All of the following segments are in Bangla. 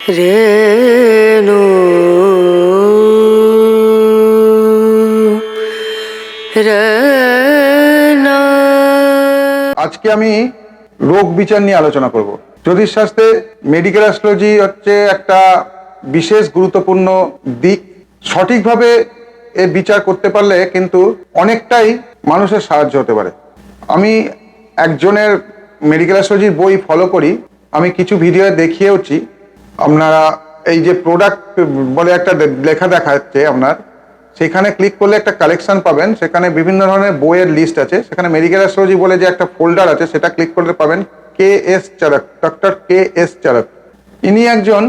রেণু আজকে আমি রোগ বিচার নিয়ে আলোচনা করব। জ্যোতিষশাস্ত্রে মেডিকেল অ্যাস্ট্রোলজি হচ্ছে একটা বিশেষ গুরুত্বপূর্ণ দিক। সঠিকভাবে এর বিচার করতে পারলে কিন্তু অনেকটাই মানুষের সাহায্য হতে পারে। আমি একজনের মেডিকেল অ্যাস্ট্রোলজির বই ফলো করি। আমি কিছু ভিডিও দেখিয়েওছি। আপনারা এই যে প্রোডাক্ট বলে একটা লেখা দেখাচ্ছে আপনার, সেখানে ক্লিক করলে একটা কালেকশন পাবেন, সেখানে বিভিন্ন ধরনের বইয়ের লিস্ট আছে, সেখানে মেডিকেল অ্যাস্ট্রোলজি বলে যে একটা ফোল্ডার আছে, সেটা ক্লিক করলে পাবেন K S Charak doctor K S Charak ইনি একজন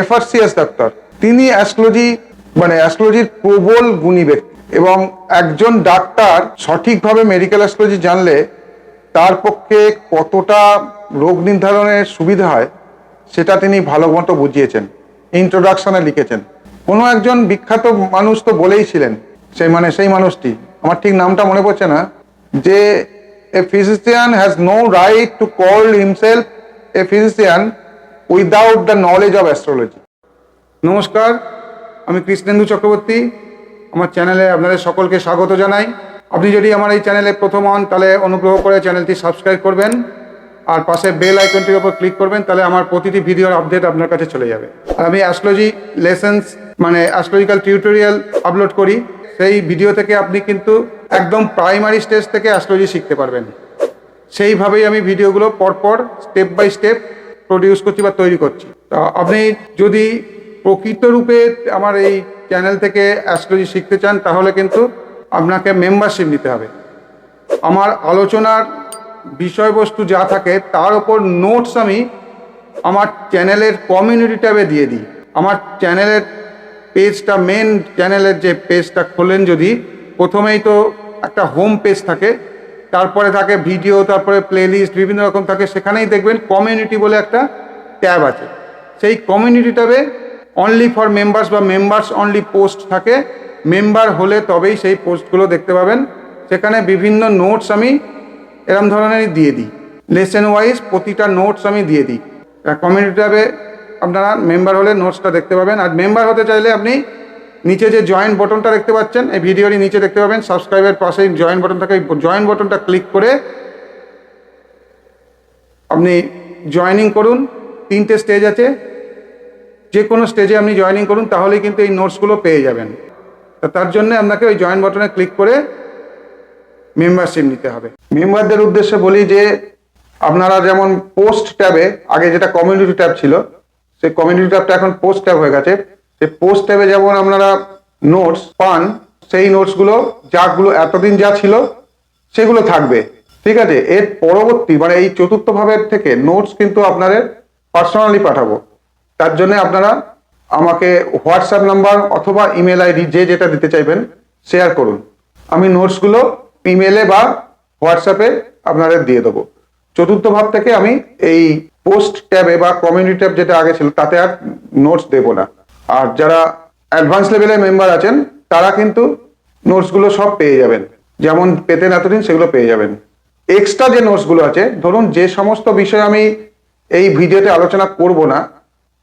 এফআরসিএস ডক্টর তিনি অ্যাস্ট্রোলজি মানে অ্যাস্ট্রোলজির প্রবল গুণী ব্যক্তি এবং একজন ডাক্তার সঠিকভাবে মেডিকেল অ্যাস্ট্রোলজি জানলে তার পক্ষে কতটা রোগ নির্ধারণের সুবিধা হয় সেটা তিনি ভালো মতো বুঝিয়েছেন। ইন্ট্রোডাকশনে লিখেছেন। কোনো একজন বিখ্যাত মানুষ তো বলেইছিলেন সেই মানে সেই মানুষটি। আমার ঠিক নামটা মনে পড়ছে না। যে a physician has no right to call himself a physician without the knowledge of astrology নমস্কার, আমি কৃষ্ণেন্দু চক্রবর্তী। আমার চ্যানেলে আপনাদের সকলকে স্বাগত জানাই। আপনি যদি আমার এই চ্যানেলে প্রথম হন, তাহলে অনুগ্রহ করে চ্যানেলটি সাবস্ক্রাইব করবেন। আর পাশে বেল আইকনটির উপর ক্লিক করবেন, তাহলে আমার প্রতিটি ভিডিওর আপডেট আপনার কাছে চলে যাবে। আর আমি অ্যাস্ট্রোলজি লেসেন্স মানে অ্যাস্ট্রোলজিক্যাল টিউটোরিয়াল আপলোড করি, সেই ভিডিও থেকে আপনি কিন্তু একদম প্রাইমারি স্টেজ থেকে অ্যাস্ট্রোলজি শিখতে পারবেন। সেইভাবেই আমি ভিডিওগুলো পরপর স্টেপ বাই স্টেপ প্রডিউস করছি বা তৈরি করছি। তা আপনি যদি প্রকৃত রূপে আমার এই চ্যানেল থেকে অ্যাস্ট্রোলজি শিখতে চান, তাহলে কিন্তু আপনাকে মেম্বারশিপ নিতে হবে। আমার আলোচনার বিষয়বস্তু যা থাকে, তার ওপর নোটস আমি আমার চ্যানেলের কমিউনিটি ট্যাবে দিয়ে দিই। আমার চ্যানেলের পেজটা মেন চ্যানেলের যে পেজটা খোলেন যদি, প্রথমেই তো একটা হোম পেজ থাকে, তারপরে থাকে ভিডিও তারপরে প্লেলিস্ট বিভিন্ন রকম থাকে, সেখানেই দেখবেন কমিউনিটি বলে একটা ট্যাব আছে। সেই কমিউনিটি ট্যাবে অনলি ফর মেম্বার্স বা মেম্বার্স অনলি পোস্ট থাকে। মেম্বার হলে তবেই সেই পোস্টগুলো দেখতে পাবেন। সেখানে বিভিন্ন নোটস আমি এরম ধরনেরই দিয়ে দিই। লেসেন ওয়াইজ প্রতিটা নোটস আমি দিয়ে দিই। কমিউনিটি ট্যাবে আপনারা মেম্বার হলে নোটসটা দেখতে পাবেন। আর মেম্বার হতে চাইলে আপনি নিচে যে জয়েন বটনটা দেখতে পাচ্ছেন, এই ভিডিওরই নিচে দেখতে পাবেন। সাবস্ক্রাইবের পাশেই জয়েন বটন থাকে জয়েন বটনটা ক্লিক করে আপনি জয়েনিং করুন। তিনটে স্টেজ আছে। যে কোনো স্টেজে আপনি জয়েনিং করুন, তাহলেই কিন্তু এই নোটসগুলো পেয়ে যাবেন। তার জন্য আপনাকে ওই জয়েন বটনে ক্লিক করে মেম্বারশিপ নিতে হবে। মেম্বারদের উদ্দেশ্যে বলি যে, আপনারা যেমন পোস্ট ট্যাবে আগে যেটা কমিউনিটি ট্যাব ছিল, সেই কমিউনিটি ট্যাবটা এখন পোস্ট ট্যাব হয়ে গেছে। সেই পোস্ট ট্যাবে যেমন আপনারা নোটস পান, সেই নোটসগুলো যাগুলো এতদিন যা ছিল, সেগুলো থাকবে। ঠিক আছে? এর পরবর্তী মানে এই চতুর্থ ভাবের থেকে নোটস কিন্তু আপনাদের পার্সোনালি পাঠাবো। তার জন্য আপনারা আমাকে হোয়াটসঅ্যাপ নাম্বার অথবা ইমেল আইডি যে যেটা দিতে চাইবেন শেয়ার করুন। আমি নোটসগুলো ইমেলে বা হোয়াটসঅ্যাপে আপনাদের দিয়ে দেবো। চতুর্থ ভাব থেকে আমি এই পোস্ট ট্যাবে বা কমিউনিটি ট্যাব যেটা আগে ছিল, তাতে আর নোটস দেবো না। আর যারা অ্যাডভান্স লেভেলের মেম্বার আছেন, তারা কিন্তু নোটসগুলো সব পেয়ে যাবেন। যেমন পেতেন এতদিন, সেগুলো পেয়ে যাবেন। এক্সট্রা যে নোটসগুলো আছে, ধরুন যে সমস্ত বিষয় আমি এই ভিডিওতে আলোচনা করব না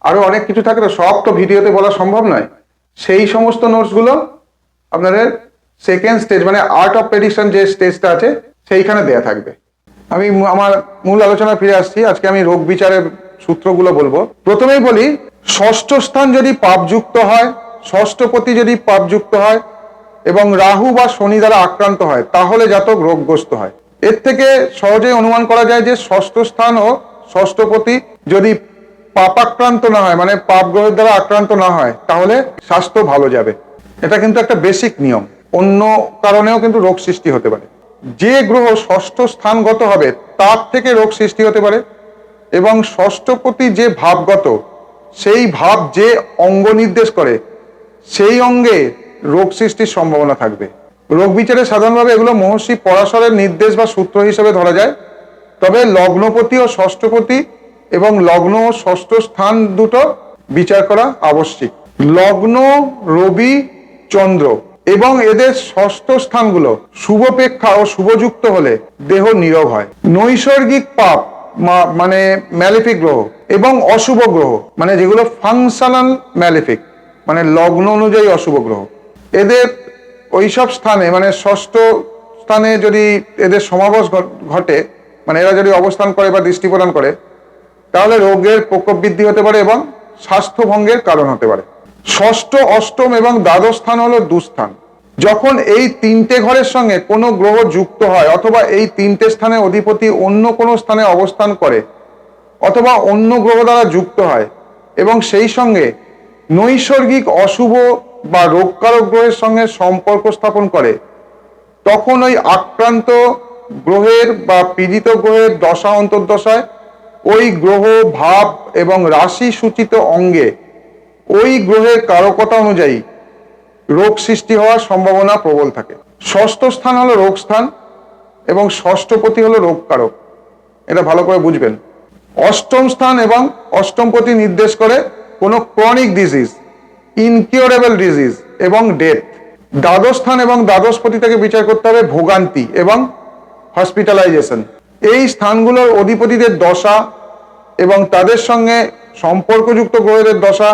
আরও অনেক কিছু থাকে তো সব তো ভিডিওতে বলা সম্ভব নয়। সেই সমস্ত নোটসগুলো আপনাদের সেকেন্ড স্টেজ মানে আর্ট অফ প্রেডিকশন যে স্টেজটা আছে সেইখানে দেয়া থাকবে। আমি আমার মূল আলোচনা ফিরে আসছি। আজকে আমি রোগ বিচারের সূত্রগুলো বলব। প্রথমেই বলি, ষষ্ঠ স্থান যদি পাপযুক্ত হয়, ষষ্ঠপতি যদি পাপযুক্ত হয় এবং রাহু বা শনি দ্বারা আক্রান্ত হয়, তাহলে জাতক রোগগ্রস্ত হয়। এর থেকে সহজেই অনুমান করা যায় যে ষষ্ঠ স্থান ও ষষ্ঠপতি যদি পাপাক্রান্ত না হয় মানে পাপ গ্রহের দ্বারা আক্রান্ত না হয়, তাহলে স্বাস্থ্য ভালো যাবে। এটা কিন্তু একটা বেসিক নিয়ম। অন্য কারণেও কিন্তু রোগ সৃষ্টি হতে পারে। যে গ্রহ ষষ্ঠ স্থানগত হবে, তার থেকে রোগ সৃষ্টি হতে পারে এবং ষষ্ঠপতি যে ভাবগত, সেই ভাব যে অঙ্গ নির্দেশ করে, সেই অঙ্গে রোগ সৃষ্টির সম্ভাবনা থাকবে। রোগ বিচারে সাধারণভাবে এগুলো মহর্ষি পরাশরের নির্দেশ বা সূত্র হিসেবে ধরা যায়। তবে লগ্নপতি ও ষষ্ঠপতি এবং লগ্ন ও ষষ্ঠ স্থান দুটো বিচার করা আবশ্যিক। লগ্ন, রবি, চন্দ্র। এবং এদের ষষ্ঠ স্থানগুলো শুভপেক্ষা ও শুভযুক্ত হলে দেহ নীরব হয়। নৈসর্গিক পাপ মানে ম্যালিফিক গ্রহ এবং অশুভ গ্রহ মানে যেগুলো ফাংশনাল ম্যালিফিক মানে লগ্ন অনুযায়ী অশুভ গ্রহ। এদের ওইসব স্থানে মানে ষষ্ঠ স্থানে যদি এদের সমাবেশ ঘটে মানে এরা যদি অবস্থান করে বা দৃষ্টি প্রদান করে, তাহলে রোগের প্রকোপ বৃদ্ধি হতে পারে এবং স্বাস্থ্যভঙ্গের কারণ হতে পারে। ষষ্ঠ, অষ্টম এবং দ্বাদশ স্থান হলো দুস্থান। যখন এই তিনটে ঘরের সঙ্গে কোনো গ্রহ যুক্ত হয় অথবা এই তিনটে স্থানে অধিপতি অন্য কোনো স্থানে অবস্থান করে অথবা অন্য গ্রহ দ্বারা যুক্ত হয় এবং সেই সঙ্গে নৈসর্গিক অশুভ বা রোগকারক গ্রহের সঙ্গে সম্পর্ক স্থাপন করে, তখন ওই আক্রান্ত গ্রহের বা পীড়িত গ্রহের দশা, অন্তর্দশায় ওই গ্রহ, ভাব এবং রাশি সূচিত অঙ্গে ওই গ্রহের কারকতা অনুযায়ী রোগ সৃষ্টি হওয়ার সম্ভাবনা প্রবল থাকে। ষষ্ঠ স্থান হলো রোগ স্থান এবং ষষ্ঠপতি হলো রোগ কারক। এটা ভালো করে বুঝবেন। অষ্টম স্থান এবং অষ্টমপতি নির্দেশ করে কোনো ক্রনিক ডিজিজ ইনকিউরেবল ডিজিজ এবং ডেথ দ্বাদশ স্থান এবং দ্বাদশপতি থেকে বিচার করতে হবে ভোগান্তি এবং হসপিটালাইজেশন এই স্থানগুলোর অধিপতিদের দশা এবং তাদের সঙ্গে সম্পর্কযুক্ত গ্রহের দশা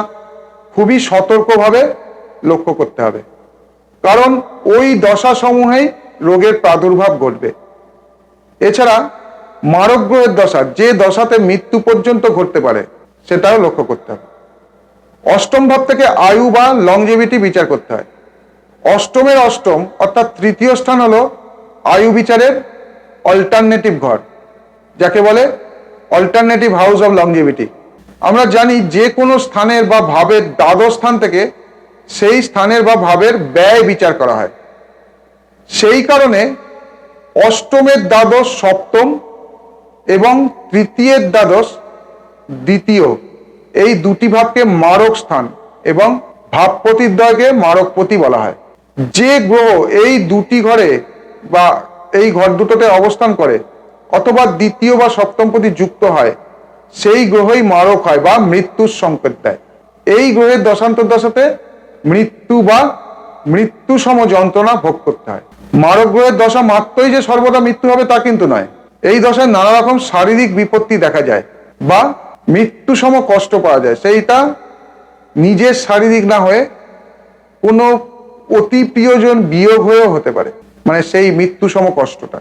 খুবই সতর্কভাবে লক্ষ্য করতে হবে। কারণ ওই দশা সমূহেই রোগের প্রাদুর্ভাব ঘটবে। এছাড়া মারক গ্রহের দশা, যে দশাতে মৃত্যু পর্যন্ত ঘটতে পারে, সেটাও লক্ষ্য করতে হবে। অষ্টম ভাব থেকে আয়ু বা লংজিভিটি বিচার করতে হয়। অষ্টমের অষ্টম, অর্থাৎ তৃতীয় স্থান হলো আয়ু বিচারের অল্টারনেটিভ ঘর, যাকে বলে অল্টারনেটিভ হাউস অফ লংজিভিটি আমরা জানি যে কোনো স্থানের বা ভাবের দ্বাদশ স্থান থেকে সেই স্থানের বা ভাবের ব্যয় বিচার করা হয়। সেই কারণে অষ্টমের দ্বাদশ, সপ্তম এবং তৃতীয়ের দ্বাদশ, দ্বিতীয় এই দুটি ভাবকে মারক স্থান এবং ভাব ভাবপতিদ্বয়কে মারকপতি বলা হয়। যে গ্রহ এই দুটি ঘরে বা এই ঘর দুটোতে অবস্থান করে অথবা দ্বিতীয় বা সপ্তমপতি যুক্ত হয় সেই গ্রহই মারক হয় বা মৃত্যুর সংকেত দেয়। এই গ্রহের দশান্তর দশাতে মৃত্যু বা মৃত্যু সম যন্ত্রণা ভোগ করতে হয়। মারক গ্রহের দশা মাত্রই যে সর্বদা মৃত্যু হবে তা কিন্তু নয়। এই দশায় নানা রকম শারীরিক বিপত্তি দেখা যায় বা মৃত্যু সম কষ্ট পাওয়া যায়। সেইটা নিজের শারীরিক না হয়ে কোনো অতি প্রিয়জন বিয়োগ হয়েও হতে পারে। মানে সেই মৃত্যু সম কষ্টটা।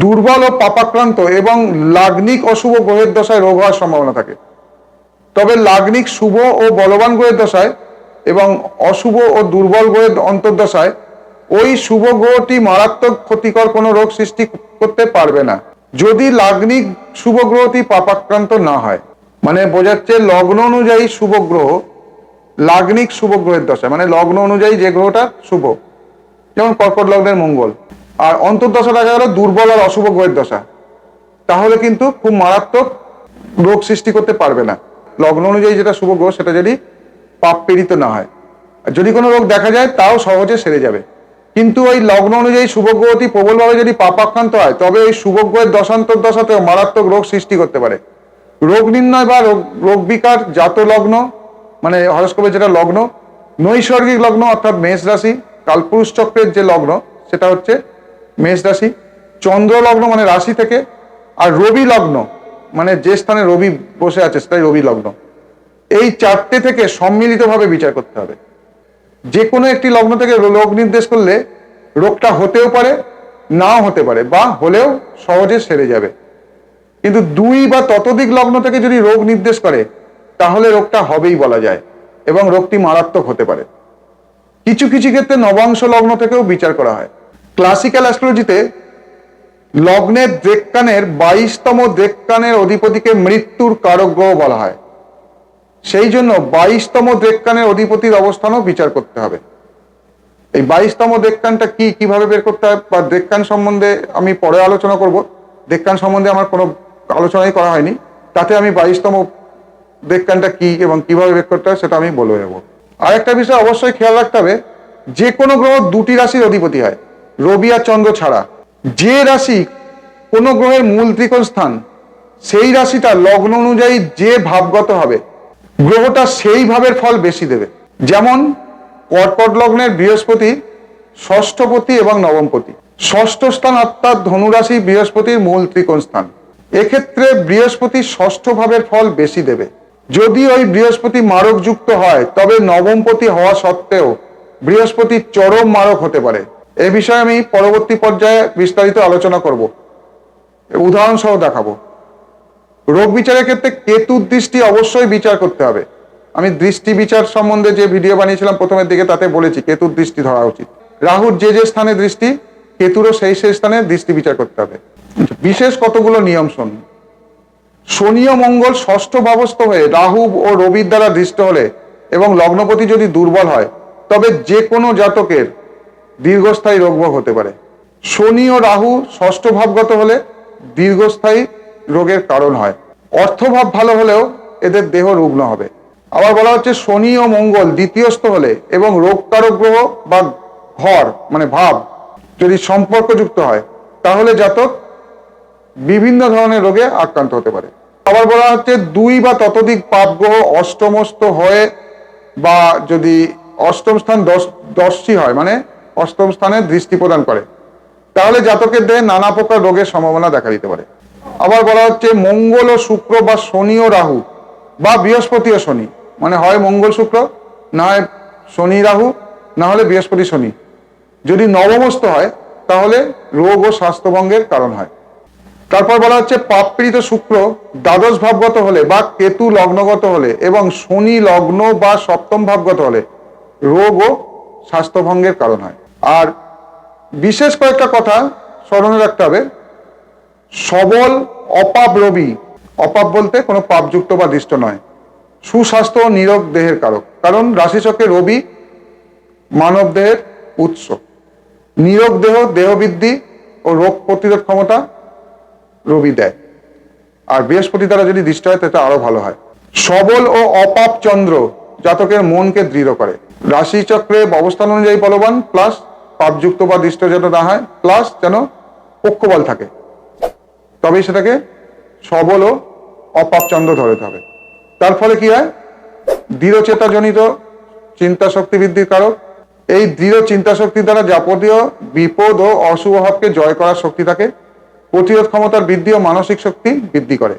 দুর্বল ও পাপাক্রান্ত এবং লাগনিক অশুভ গ্রহের দশায় রোগ হওয়ার সম্ভাবনা থাকে। তবে লাগ্নিক শুভ ও বলবান গ্রহের দশায় এবং অশুভ ও দুর্বল গ্রহের অন্তর্দশায় ওই শুভ গ্রহটি মারাত্মক ক্ষতিকর কোনো রোগ সৃষ্টি করতে পারবে না। যদি লাগ্নিক শুভ গ্রহটি পাপাক্রান্ত না হয় মানে বোঝাচ্ছে লগ্ন অনুযায়ী শুভ গ্রহ লাগ্নিক শুভ গ্রহের দশা মানে লগ্ন অনুযায়ী যে গ্রহটা শুভ, যেমন কর্কট লগ্নের মঙ্গল। আর অন্তর্দশা দেখা গেল দুর্বল আর অশুভ গ্রহের দশা। তাহলে কিন্তু খুব মারাত্মক রোগ সৃষ্টি করতে পারবে না। লগ্ন অনুযায়ী যেটা শুভ গ্রহ, সেটা যদি পাপ পীড়িত না হয়। আর যদি কোনো রোগ দেখা যায়, তাও সহজে সেরে যাবে। কিন্তু ওই লগ্ন অনুযায়ী শুভ গ্রহটি প্রবলভাবে যদি পাপাক্রান্ত হয়, তবে ওই শুভ গ্রহের দশান্তর দশাতেও মারাত্মক রোগ সৃষ্টি করতে পারে। রোগ নির্ণয় বা রোগ রোগ বিকার জাত লগ্ন মানে হরস্কোপের যেটা লগ্ন, নৈসর্গিক লগ্ন অর্থাৎ মেষ রাশি, কালপুরুষ চক্রের যে লগ্ন, সেটা হচ্ছে মেষ রাশি, চন্দ্র লগ্ন মানে রাশি থেকে, আর রবি লগ্ন মানে যে স্থানে রবি বসে আছে সেটাই রবি লগ্ন। এই চারটে থেকে সম্মিলিতভাবে বিচার করতে হবে। যে কোনো একটি লগ্ন থেকে রোগ নির্দেশ করলে রোগটা হতেও পারে, নাও হতে পারে, বা হলেও সহজে সেরে যাবে। কিন্তু দুই বা ততোধিক লগ্ন থেকে যদি রোগ নির্দেশ করে, তাহলে রোগটা হবেই বলা যায়, এবং রোগটি মারাত্মক হতে পারে। কিছু কিছু ক্ষেত্রে নবাংশ লগ্ন থেকেও বিচার করা হয়। ক্লাসিক্যাল অ্যাস্ট্রোলজিতে লগ্নের দেবকানের বাইশতম দেবকানের অধিপতিকে মৃত্যুর কারক গ্রহ বলা হয়। সেই জন্য বাইশতম দেবকানের অধিপতির অবস্থানও বিচার করতে হবে। এই বাইশতম দেবকানটা কি, কীভাবে বের করতে হয়, বা দেবকান সম্বন্ধে আমি পরে আলোচনা করব। দেবকান সম্বন্ধে আমার কোনো আলোচনাই করা হয়নি। তাতে আমি বাইশতম দেবকানটা কি এবং কীভাবে বের করতে হয় সেটা আমি বলে দেবো। আরেকটা বিষয় অবশ্যই খেয়াল রাখতে হবে, যে কোনো গ্রহ দুটি রাশির অধিপতি হয়। রবি আর চন্দ্র ছাড়া। যে রাশি কোনো গ্রহের মূল ত্রিকোণ স্থান, সেই রাশিটা লগ্ন অনুযায়ী যে ভাবগত হবে, গ্রহটা সেই ভাবের ফল বেশি দেবে। যেমন, কর্কট লগ্নের বৃহস্পতি, ষষ্ঠপতি এবং নবমপতি। ষষ্ঠ স্থান অর্থাৎ ধনুরাশি বৃহস্পতির মূল ত্রিকোণ স্থান। এক্ষেত্রে বৃহস্পতি ষষ্ঠ ভাবের ফল বেশি দেবে। যদি ওই বৃহস্পতি মারক যুক্ত হয়, তবে নবমপতি হওয়া সত্ত্বেও বৃহস্পতি চরম মারক হতে পারে। এ বিষয়ে আমি পরবর্তী পর্যায়ে বিস্তারিত আলোচনা করব। উদাহরণ সহ দেখাবো। রোগ বিচারের ক্ষেত্রে কেতুর দৃষ্টি অবশ্যই বিচার করতে হবে। আমি দৃষ্টি বিচার সম্বন্ধে যে ভিডিও বানিয়েছিলাম প্রথমের দিকে তাতে বলেছি, কেতুর দৃষ্টি ধরা উচিত। রাহুর যে যে স্থানে দৃষ্টি, কেতুরও সেই সেই স্থানে দৃষ্টি বিচার করতে হবে। বিশেষ কতগুলো নিয়ম শুনুন শনি ও মঙ্গল ষষ্ঠ ভাবস্থ হয়ে রাহু ও রবির দ্বারা দৃষ্ট হলে এবং লগ্নপতি যদি দুর্বল হয়, তবে যে কোনো জাতকের দীর্ঘস্থায়ী রোগভোগ হতে পারে। শনি ও রাহু ষষ্ঠ ভাবগত হলে দীর্ঘস্থায়ী রোগের কারণ হয়। অর্থভাব ভালো হলেও এদের দেহ রুগ্ন হবে। আবার বলা হচ্ছে শনি ও মঙ্গল দ্বিতীয়স্থ হলে এবং রোগ রোগকারক গ্রহ বা ঘর মানে ভাব, যদি সম্পর্কযুক্ত হয়, তাহলে জাতক বিভিন্ন ধরনের রোগে আক্রান্ত হতে পারে। আবার বলা হচ্ছে দুই বা ততোধিক পাপ গ্রহ অষ্টমস্ত হয়ে বা যদি অষ্টম স্থান দশ দশটি হয় মানে অষ্টম স্থানে দৃষ্টি প্রদান করে। তাহলে জাতকের দেহে নানা প্রকার রোগের সম্ভাবনা দেখা দিতে পারে। আবার বলা হচ্ছে মঙ্গল ও শুক্র বা শনি ও রাহু বা বৃহস্পতি ও শনি। মানে হয় মঙ্গল শুক্র, না হয় শনি রাহু, না হলে বৃহস্পতি শনি। যদি নবমস্ত হয়, তাহলে রোগ ও স্বাস্থ্যভঙ্গের কারণ হয়। তারপর বলা হচ্ছে পাপপীড়িত শুক্র দ্বাদশ ভাবগত হলে বা কেতু লগ্নগত হলে এবং শনি লগ্ন বা সপ্তম ভাবগত হলে রোগ ও স্বাস্থ্যভঙ্গের কারণ হয়। আর বিশেষ কয়েকটা কথা স্মরণে রাখতে হবে। সবল অপাপ রবি, অপাপ বলতে কোনো পাপযুক্ত বা দৃষ্ট নয়। সুস্বাস্থ্য নিরোগ দেহের কারক। কারণ রাশিচক্রে রবি মানব দেহের উৎস। নিরোগ দেহ, দেহবৃদ্ধি ও রোগ প্রতিরোধ ক্ষমতা রবি দেয়। আর বৃহস্পতি দ্বারা যদি দৃষ্টি হয়, তাতে আরও ভালো হয়। সবল ও অপাপ চন্দ্র জাতকের মনকে দৃঢ় করে। রাশিচক্রে অবস্থান অনুযায়ী বলবান, প্লাস পাপযুক্ত বা দৃষ্ট যেন না হয় প্লাস যেন পক্ষবল থাকে। তবেই সেটাকে সবল ও অপাপ চন্দ্র ধরতে হবে তার ফলে কি হয়? দৃঢ়চেতাজনিত চিন্তা শক্তি বৃদ্ধির কারক। এই দৃঢ় চিন্তা শক্তি দ্বারা যাবতীয় বিপদ ও অশুভ ভাবকে জয় করার শক্তি থাকে প্রতিরোধ ক্ষমতার বৃদ্ধি ও মানসিক শক্তি বৃদ্ধি করে।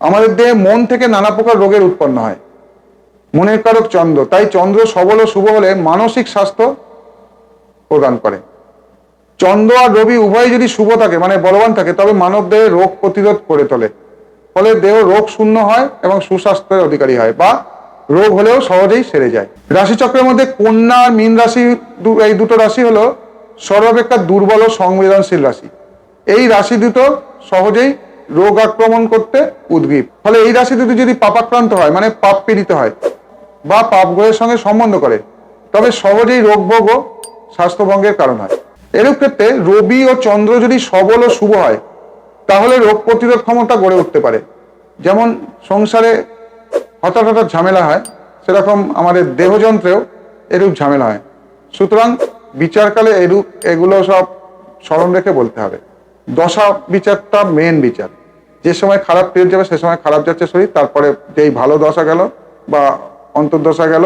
আমাদের দেহে মন থেকে নানা প্রকার রোগের উৎপন্ন হয়। মনের কারক চন্দ্র। তাই চন্দ্র সবল ও শুভ হলে মানসিক স্বাস্থ্য প্রদান করে। চন্দ্র আর রবি উভয় যদি শুভ থাকে মানে বলবান থাকে, তবে মানব দেহে রোগ প্রতিরোধ করে তোলে। ফলে দেহ রোগ শূন্য হয় এবং সুস্বাস্থ্যের অধিকারী হয়, বা রোগ হলেও সহজেই সেরে যায়। রাশিচক্রের মধ্যে কন্যা আর মীন রাশি এই দুটো রাশি হলো সর্বাপেক্ষা দুর্বল ও সংবেদনশীল রাশি। এই রাশি দুটো সহজেই রোগ আক্রমণ করতে উদ্গ্রীব। ফলে এই রাশি দুটো যদি পাপাক্রান্ত হয় মানে পাপ পীড়িত হয়, বা পাপ গ্রহের সঙ্গে সম্বন্ধ করে, তবে সহজেই রোগ ভোগ ও স্বাস্থ্যভঙ্গের কারণ হয়। এরূপ ক্ষেত্রে রবি ও চন্দ্র যদি সবল ও শুভ হয়, তাহলে রোগ প্রতিরোধ ক্ষমতা গড়ে উঠতে পারে। যেমন সংসারে হঠাৎ হঠাৎ ঝামেলা হয়, সেরকম আমাদের দেহযন্ত্রেও এরূপ ঝামেলা হয়। সুতরাং বিচারকালে এরূপ, এগুলো সব স্মরণ রেখে বলতে হবে। দশা বিচারটা মেন বিচার। যে সময় খারাপ পিরিয়ড যাবে, সে সময় খারাপ যাচ্ছে শরীর, তারপরে যেই ভালো দশা গেল বা অন্তর্দশা গেল,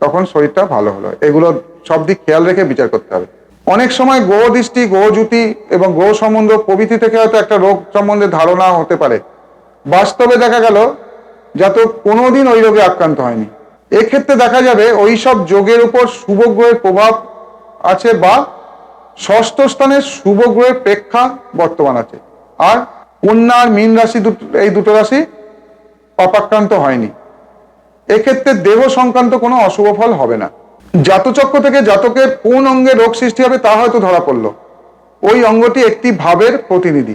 তখন শরীরটা ভালো হলো। এগুলো সব দিক খেয়াল রেখে বিচার করতে হবে। অনেক সময় গ্রহ দৃষ্টি, গ্রহ জুতি এবং গ্রহ সম্বন্ধ প্রভৃতি থেকে হয়তো একটা রোগ সম্বন্ধে ধারণা হতে পারে। বাস্তবে দেখা গেল, যাতে কোনোদিন ওই রোগে আক্রান্ত হয়নি। এক্ষেত্রে দেখা যাবে ওই সব যোগের উপর শুভ গ্রহের প্রভাব আছে বা ষষ্ঠ স্থানে শুভ গ্রহের প্রেক্ষা বর্তমান আছে। আর কন্যা আর মীন রাশি এই দুটো রাশি পাপাক্রান্ত হয়নি। এক্ষেত্রে দেহ সংক্রান্ত কোনো অশুভ ফল হবে না। জাতচক্র থেকে জাতকের কোন অঙ্গে রোগ সৃষ্টি হবে তা হয়তো ধরা পড়ল। ওই অঙ্গটি একটি ভাবের প্রতিনিধি।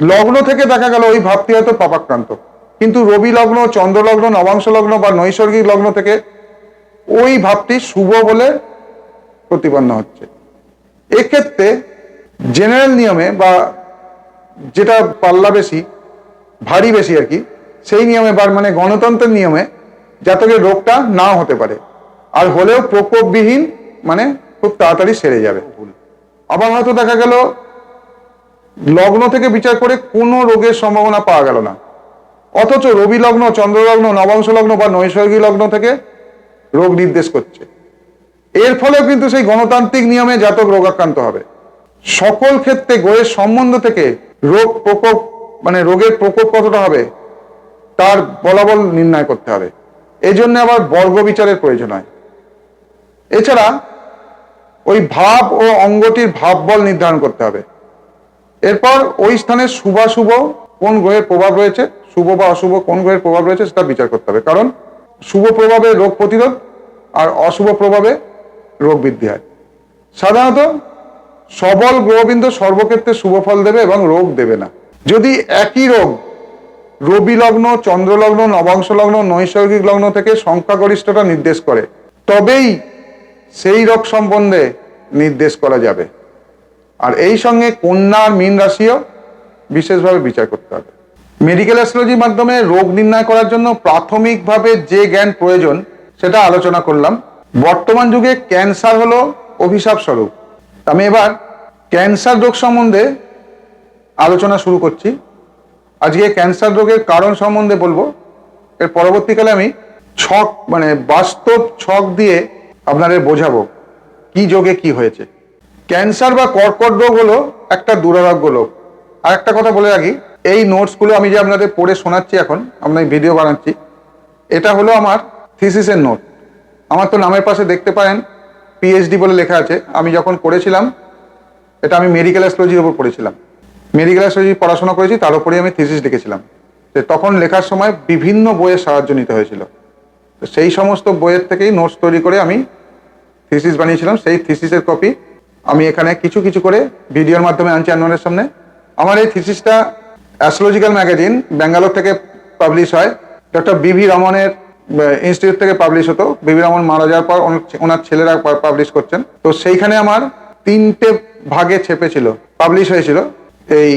লগ্ন থেকে দেখা গেল ওই ভাবটি হয়তো পাপাক্রান্ত। কিন্তু রবি লগ্ন, চন্দ্র লগ্ন, নবাংশ লগ্ন বা নৈসর্গিক লগ্ন থেকে ওই ভাবটি শুভ বলে প্রতিপন্ন হচ্ছে। এক্ষেত্রে জেনারেল নিয়মে বা যেটা পাল্লা বেশি, ভারী বেশি আর কি, সেই নিয়মে বা মানে গণতন্ত্রের নিয়মে জাতকের রোগটা নাও হতে পারে। আর হলেও প্রকোপবিহীন মানে খুব তাড়াতাড়ি সেরে যাবে। আবার হয়তো দেখা গেল, লগ্ন থেকে বিচার করে কোনো রোগের সম্ভাবনা পাওয়া গেল না। অথচ রবি লগ্ন, চন্দ্র লগ্ন, নবাংশ লগ্ন বা নৈসর্গিক লগ্ন থেকে রোগ নির্দেশ করছে। এর ফলেও কিন্তু সেই গণতান্ত্রিক নিয়মে জাতক রোগাক্রান্ত হবে। সকল ক্ষেত্রে গোয়ের সম্বন্ধ থেকে রোগ প্রকোপ মানে রোগের প্রকোপ কতটা হবে, তার বলাবল নির্ণয় করতে হবে। এই জন্য আবার বর্গ বিচারের প্রয়োজন হয়। এছাড়া ওই ভাব ও অঙ্গটির ভাব বল নির্ধারণ করতে হবে। এরপর ওই স্থানে শুভাশুভ কোন গ্রহের প্রভাব রয়েছে, শুভ বা অশুভ কোন গ্রহের প্রভাব রয়েছে সেটা বিচার করতে হবে। কারণ শুভ প্রভাবে রোগ প্রতিরোধ আর অশুভ প্রভাবে রোগ বৃদ্ধি হয়। সাধারণত সবল গ্রহবিন্দু সর্বক্ষেত্রে শুভ ফল দেবে এবং রোগ দেবে না। যদি একই রোগ রবি লগ্ন, চন্দ্র লগ্ন নবাংশ লগ্ন, নৈসর্গিক লগ্ন থেকে সংখ্যাগরিষ্ঠতা নির্দেশ করে, তবেই সেই রোগ সম্বন্ধে নির্দেশ করা যাবে। আর এই সঙ্গে কন্যা আর মীন রাশিও বিশেষভাবে বিচার করতে হবে। মেডিকেল অ্যাস্ট্রোলজির মাধ্যমে রোগ নির্ণয় করার জন্য প্রাথমিকভাবে যে জ্ঞান প্রয়োজন, সেটা আলোচনা করলাম। বর্তমান যুগে ক্যান্সার হলো অভিশাপ স্বরূপ। আমি এবার ক্যান্সার রোগ সম্বন্ধে আলোচনা শুরু করছি। আজকে ক্যান্সার রোগের কারণ সম্বন্ধে বলব। এর পরবর্তীকালে আমি ছক মানে বাস্তব ছক দিয়ে আপনাদের বোঝাবো কি যোগে কি হয়েছে। ক্যান্সার বা কর্কট রোগ হলো একটা দুরারোগ্য রোগ। আর একটা কথা বলে রাখি, এই নোটসগুলো আমি যে আপনাদের পড়ে শোনাচ্ছি এখন আপনার ভিডিও বানাচ্ছি, এটা হলো আমার থিসিসের নোট। আমার তো নামের পাশে দেখতে পারেন পিএইচডি বলে লেখা আছে। আমি যখন করেছিলাম, এটা আমি মেডিকেল অ্যাস্ট্রোলজির উপর পড়েছিলাম। মেডিকেল অ্যাস্ট্রোলজি পড়াশোনা করেছি, তার উপরে আমি থিসিস লিখেছিলাম। তো তখন লেখার সময় বিভিন্ন বইয়ের সাহায্য নিতে হয়েছিল। তো সেই সমস্ত বইয়ের থেকেই নোটস তৈরি করে আমি থিসিস বানিয়েছিলাম, সেই থিসিসের কপি আমি এখানে কিছু কিছু করে ভিডিওর মাধ্যমে আনছি আপনাদের সামনে। আমার এই থিসিসটা অ্যাস্ট্রোলজিক্যাল ম্যাগাজিন ব্যাঙ্গালোর থেকে পাবলিশ হয়। ডক্টর বিভি রমনের ইনস্টিটিউট থেকে পাবলিশ হতো। বিভি রমন মারা যাওয়ার পর ওনার ছেলেরা পাবলিশ করছেন। তো সেইখানে আমার তিনটে ভাগে ছেপেছিল পাবলিশ হয়েছিল এই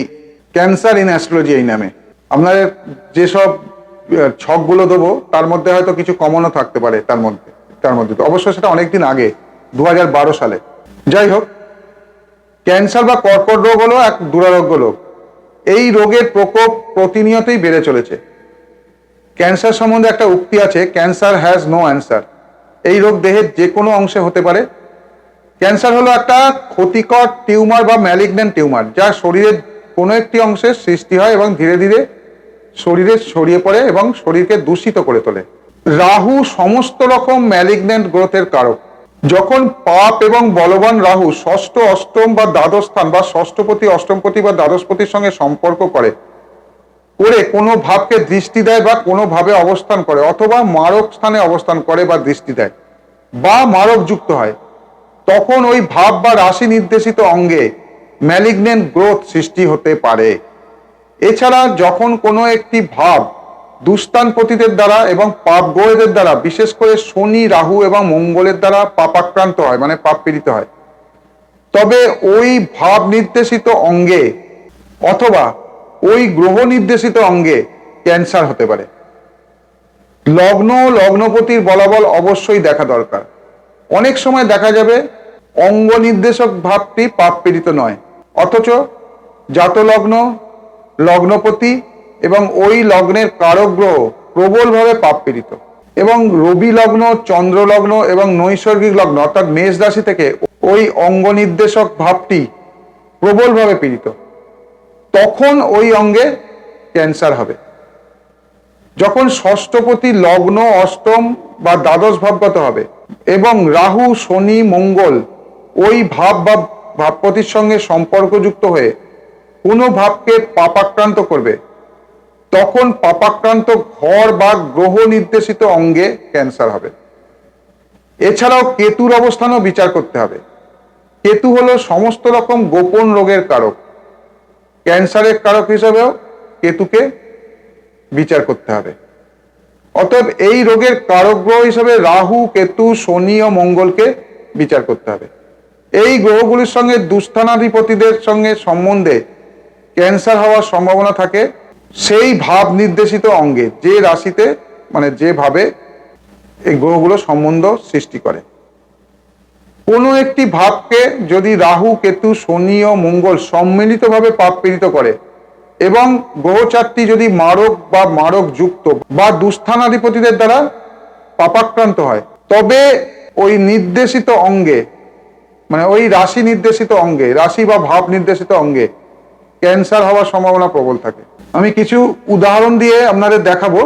ক্যান্সার ইন অ্যাস্ট্রোলজি এই নামে। আপনাদের যেসব ছকগুলো দেবো, তার মধ্যে হয়তো কিছু কমনও থাকতে পারে তার মধ্যে। তার মধ্যে অবশ্য সেটা অনেকদিন আগে দু হাজার বারো সালে। যাই হোক, ক্যান্সার বা কর্কট রোগ হলো এক দুরারোগ্য রোগ। এই রোগের প্রকোপ প্রতিনিয়তই বেড়ে চলেছে। ক্যান্সার সম্বন্ধে একটা উক্তি আছে ক্যান্সার হ্যাজ নো অ্যান্সার এই রোগ দেহের যে কোনো অংশে হতে পারে। ক্যান্সার হলো একটা ক্ষতিকর টিউমার বা ম্যালিগন্যান্ট টিউমার, যা শরীরের কোনো একটি অংশের সৃষ্টি হয় এবং ধীরে ধীরে শরীরে ছড়িয়ে পড়ে এবং শরীরকে দূষিত করে তোলে। রাহু সমস্ত রকম ম্যালিগন্যান্ট গ্রোথের কারক। যখন পাপ এবং বলবান রাহু ষষ্ঠ, অষ্টম বা দ্বাদশ স্থান বা ষষ্ঠপতি, অষ্টমপতি বা দ্বাদশপতির সঙ্গে সম্পর্ক করে করে কোনো ভাবকে দৃষ্টি দেয় বা কোনো ভাবে অবস্থান করে অথবা মারক স্থানে অবস্থান করে বা দৃষ্টি দেয় বা মারক যুক্ত হয়, তখন ওই ভাব বা রাশি নির্দেশিত অঙ্গে ম্যালিগনেন্ট গ্রোথ সৃষ্টি হতে পারে। এছাড়া যখন কোনো একটি ভাব দুস্থানপতিদের দ্বারা এবং পাপ গ্রহদের দ্বারা, বিশেষ করে শনি, রাহু এবং মঙ্গলের দ্বারা পাপাক্রান্ত হয় মানে পাপ পীড়িত হয়। তবে ওই ভাব নির্দেশিত অঙ্গে অথবা ওই গ্রহ নির্দেশিত অঙ্গে ক্যান্সার হতে পারে। লগ্ন লগ্নপতির বলাবল অবশ্যই দেখা দরকার। অনেক সময় দেখা যাবে অঙ্গ নির্দেশক ভাবটি পাপ পীড়িত নয়। অথচ জাত লগ্ন লগ্নপতি এবং ওই লগ্নের কারক গ্রহ প্রবলভাবে পাপ পীড়িত এবং রবি লগ্ন, চন্দ্র লগ্ন এবং নৈসর্গিক লগ্ন, অর্থাৎ মেষ রাশি থেকে ওই অঙ্গ নির্দেশক ভাবটি প্রবলভাবে পীড়িত। তখন ওই অঙ্গে ক্যান্সার হবে। যখন ষষ্ঠপতি লগ্ন অষ্টম বা দ্বাদশ ভাবগত হবে এবং রাহু, শনি, মঙ্গল ওই ভাব বা ভাবপতির সঙ্গে সম্পর্কযুক্ত হয়ে কোনো ভাবকে পাপাক্রান্ত করবে তখন পাপাক্রান্ত ঘর বা গ্রহ নির্দেশিত অঙ্গে ক্যান্সার হবে। এছাড়াও কেতুর অবস্থানও বিচার করতে হবে। কেতু হলো সমস্ত রকম গোপন রোগের কারক। ক্যান্সারের কারক হিসেবেও কেতুকে বিচার করতে হবে। অতএব এই রোগের কারক গ্রহ হিসেবে রাহু, কেতু, শনি ও মঙ্গলকে বিচার করতে হবে। এই গ্রহগুলির সঙ্গে দুস্থানাধিপতিদের সঙ্গে সম্বন্ধে ক্যান্সার হওয়ার সম্ভাবনা থাকে সেই ভাব নির্দেশিত অঙ্গে যে রাশিতে মানে যেভাবে এই গ্রহগুলো সম্বন্ধ সৃষ্টি করে। কোনো একটি ভাবকে যদি রাহু, কেতু, শনি ও মঙ্গল সম্মিলিতভাবে পাপ পীড়িত করে এবং গ্রহ চারটি যদি মারক বা মারক যুক্ত বা দুস্থানাধিপতিদের দ্বারা পাপাক্রান্ত হয়, তবে ওই নির্দেশিত অঙ্গে মানে ওই রাশি নির্দেশিত অঙ্গে, রাশি বা ভাব নির্দেশিত অঙ্গে ক্যান্সার হওয়ার সম্ভাবনা প্রবল থাকে। আমি কিছু উদাহরণ দিয়ে আপনাদের দেখাবো,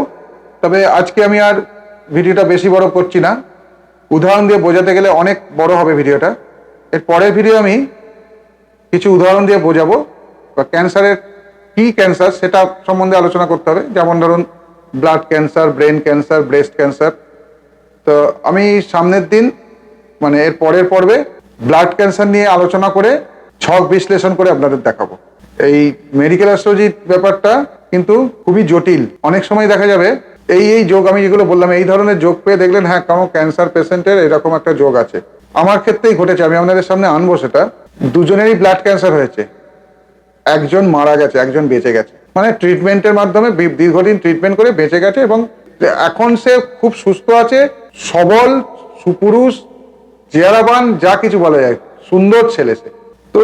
তবে আজকে আমি আর ভিডিওটা বেশি বড় করছি না। উদাহরণ দিয়ে বোঝাতে গেলে অনেক বড় হবে ভিডিওটা। এর পরের ভিডিও আমি কিছু উদাহরণ দিয়ে বোঝাবো, বা ক্যান্সারের কি ক্যান্সার সেটা সম্বন্ধে আলোচনা করতে হবে। যেমন ধরুন, blood cancer, brain cancer, breast cancer. তো আমি সামনের দিন মানে এর পরের পর্বে ব্লাড ক্যান্সার নিয়ে আলোচনা করে ছক বিশ্লেষণ করে আপনাদের দেখাবো। এই মেডিকেল অ্যাস্ট্রোলজির ব্যাপারটা কিন্তু খুবই জটিল। অনেক সময় দেখা যাবে, এই এই যোগ আমি যেগুলো বললাম, এই ধরনের যোগ পেয়ে দেখলেন হ্যাঁ কোনো ক্যান্সার পেশেন্টের এরকম একটা যোগ আছে। আমার ক্ষেত্রেই ঘটেছে, আমি আপনাদের সামনে আনব সেটা। দুজনেরই ব্লাড ক্যান্সার হয়েছে। একজন মারা গেছে, একজন বেঁচে গেছে। মানে ট্রিটমেন্টের মাধ্যমে দীর্ঘদিন ট্রিটমেন্ট করে বেঁচে গেছে এবং এখন সে খুব সুস্থ আছে, সবল, সুপুরুষ, চেহারাবান, যা কিছু বলা যায়, সুন্দর ছেলে সে। তো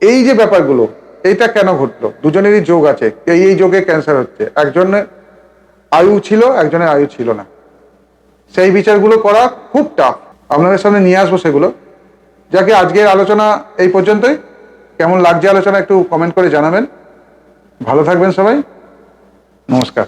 এই যে ব্যাপারগুলো, এইটা কেন ঘটলো? দুজনেরই যোগ আছে। এই এই যোগে ক্যান্সার হচ্ছে। একজনের আয়ু ছিল, একজনের আয়ু ছিল না। সেই বিচারগুলো করা খুব টাফ আপনাদের সামনে নিয়ে আসব সেগুলো। যাকে আজকের আলোচনা এই পর্যন্তই। কেমন লাগছে আলোচনা একটু কমেন্ট করে জানাবেন। ভালো থাকবেন সবাই। নমস্কার।